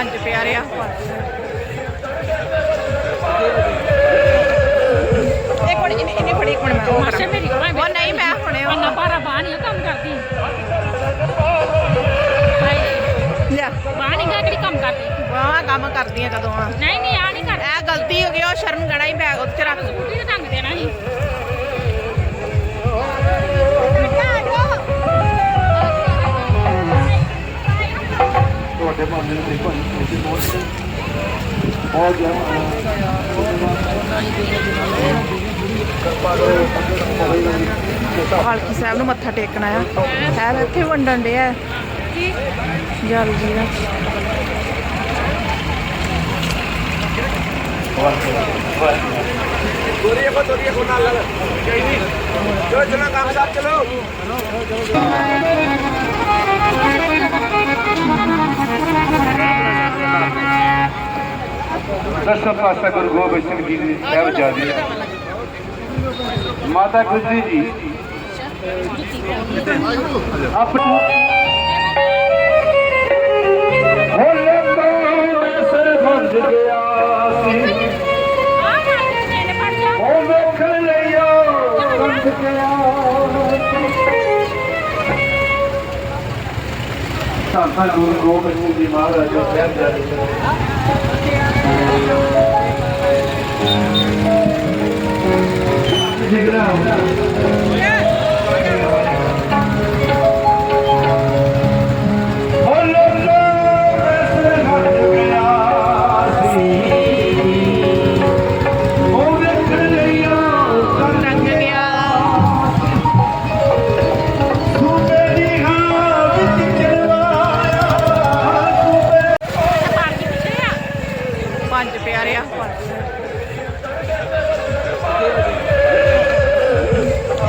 ਪੰਜ ਪਿਆਰਿਆ ਇੱਕ ਮਿੰਟ ਇਹਨੇ ਇਹਨੇ ਫੜੀ ਇੱਕ ਮਿੰਟ ਮੈਂ ਉਹ ਮਾਸੇ ਕਰਾਂ। ਮੇਰੀ ਕੋਲ ਉਹ ਨਹੀਂ ਮੈਂ ਹੁਣੇ ਉਹ ਅੰਨਾ ਬਾਰਾ ਬਾਹ ਨਹੀਂ ਕੰਮ ਕਰਦੀ। ਹਾਏ ਲਿਆ ਬਾਹ ਨਹੀਂ ਗਾ ਕਿਹੜੀ ਕੰਮ ਕਰਦੀ? ਵਾਹ ਕੰਮ ਕਰਦੀਆਂ ਕਦੋਂ ਆ ਨਹੀਂ ਨਹੀਂ ਆ ਨਹੀਂ ਕਰ ਇਹ ਗਲਤੀ ਹੋ ਗਈ ਉਹ ਸ਼ਰਮ ਗਣਾ ਹੀ ਬੈਗ ਉੱਥੇ ਰੱਖ। ਸਕੂਟੀ ਤੇ ਟੰਗ ਦੇਣਾ ਸੀ। ਹਲਕੀ ਸਾਹਿਬ ਨੂੰ ਮੱਥਾ ਟੇਕਣਾ ਆ। ਖੈਰ, ਇੱਥੇ ਵੰਡਣ ਡਿਆ ਕੀ ਜਲ ਜੀ ਦਾ। ਤੋਰੀਏ ਕੋ ਤੋਰੀਏ ਕੋ ਨਾਲ ਚਾਹੀਦੀ ਚਲੋ ਚਲੋ, ਕੰਮ ਸਾਥ ਚਲੋ। ਦਸਮ ਪਾਤਸ਼ਾਹ ਗੁਰੂ ਗੋਬਿੰਦ ਸਿੰਘ ਜੀ ਦੀ ਸਾਹਿਬ ਜਾਦੀ ਮਾਤਾ ਗੁਜਰੀ ਜੀ ਆਪਣੀ ਹੋਲੇ ਗਿਆ ਸਾਡਾ ਗੁਰੂ ਗੋਬਿੰਦ ਸਿੰਘ ਜੀ ਮਹਾਰਾਜ ਜੋ। ਸਾਹਿਬ ਜਾਦੇ ਜਿਗਰਾ ਪੰਜ ਪਿਆਰਿਆ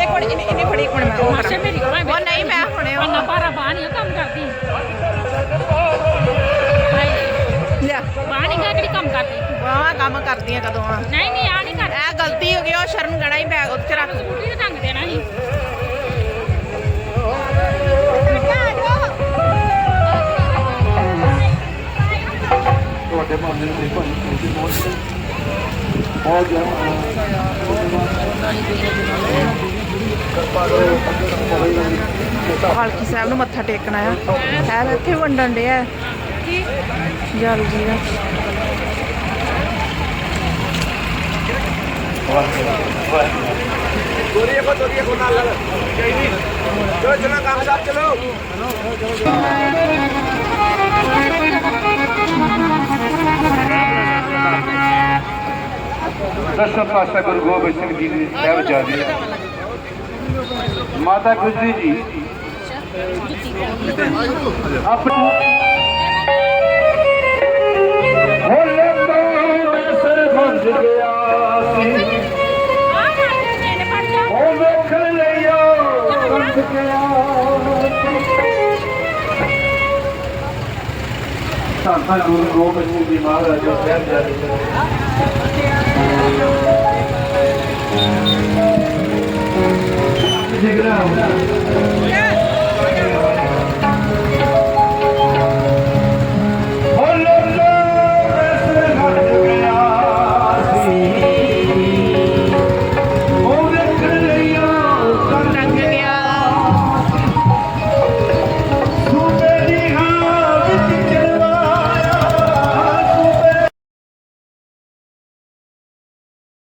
ਇੱਕ ਮਿੰਟ ਇਹਨੇ ਇਹਨੇ ਫੜੀ ਇੱਕ ਮਿੰਟ ਮੈਂ ਉਹ ਮਾਸੇ ਕਰਾਂ ਮੇਰੀ ਕੋਲ ਉਹ ਨਹੀਂ ਮੈਂ ਹੁਣੇ ਉਹ ਅੰਨਾ ਬਾਰਾ ਬਾਹ ਨਹੀਂ ਕੰਮ ਕਰਦੀ। ਹਾਏ ਲਿਆ। ਬਾਹ ਨਹੀਂ ਗਾ ਕਿਹੜੀ ਕੰਮ ਕਰਦੀ। ਵਾਹ ਕੰਮ ਕਰਦੀਆਂ ਕਦੋਂ ਆ ਨਹੀਂ ਨਹੀਂ ਆ ਨਹੀਂ ਕਰ ਇਹ ਗਲਤੀ ਹੋ ਗਈ ਉਹ ਸ਼ਰਮ ਗਣਾ ਹੀ ਬੈਗ ਉੱਥੇ ਰੱਖ। ਸਕੂਟੀ ਤੇ ਟੰਗ ਦੇਣਾ ਸੀ। ਬਹੁਤ ਬਹੁਤ ਹਲਕੀ ਸਾਹਿਬ ਨੂੰ ਮੱਥਾ ਟੇਕਣਾ ਆ। ਖੈਰ ਇੱਥੇ ਵੰਡਣ ਡਿਆ ਕੀ ਜਲ ਜੀ। ਦਾ ਤੋਰੀਏ ਕੋ ਤੋਰੀਏ ਕੋ ਨਾਲ ਨਾਲ ਚਾਹੀਦੀ ਚਲੋ ਚਲੋ ਕੰਮ ਚਲੋ। ਦਸਮ ਪਾਸਾ ਗੁਰੂ ਗੋਬਿੰਦ ਸਿੰਘ ਜੀ ਦੀ ਸਾਹਿਬ ਜਾਦੀ ਮਾਤਾ ਗੁਜਰੀ ਜੀ ਆਪਣੀ ਹੋਲੇ ਤੋਂ ਸਰ ਭੰਜ ਗਿਆ ਸੀ ਆ ਮਾਰ ਦੇ ਨੇ ਪੜ ਜਾ ਉਹ ਵੇਖ ਲਿਆ ਬੰਦ ਗਿਆ ਸਾਡਾ ਗੁਰੂ ਗੋਬਿੰਦ ਸਿੰਘ ਜੀ ਮਹਾਰਾਜ ਜੋ ਸਾਹਿਬ ਜਾਦੇ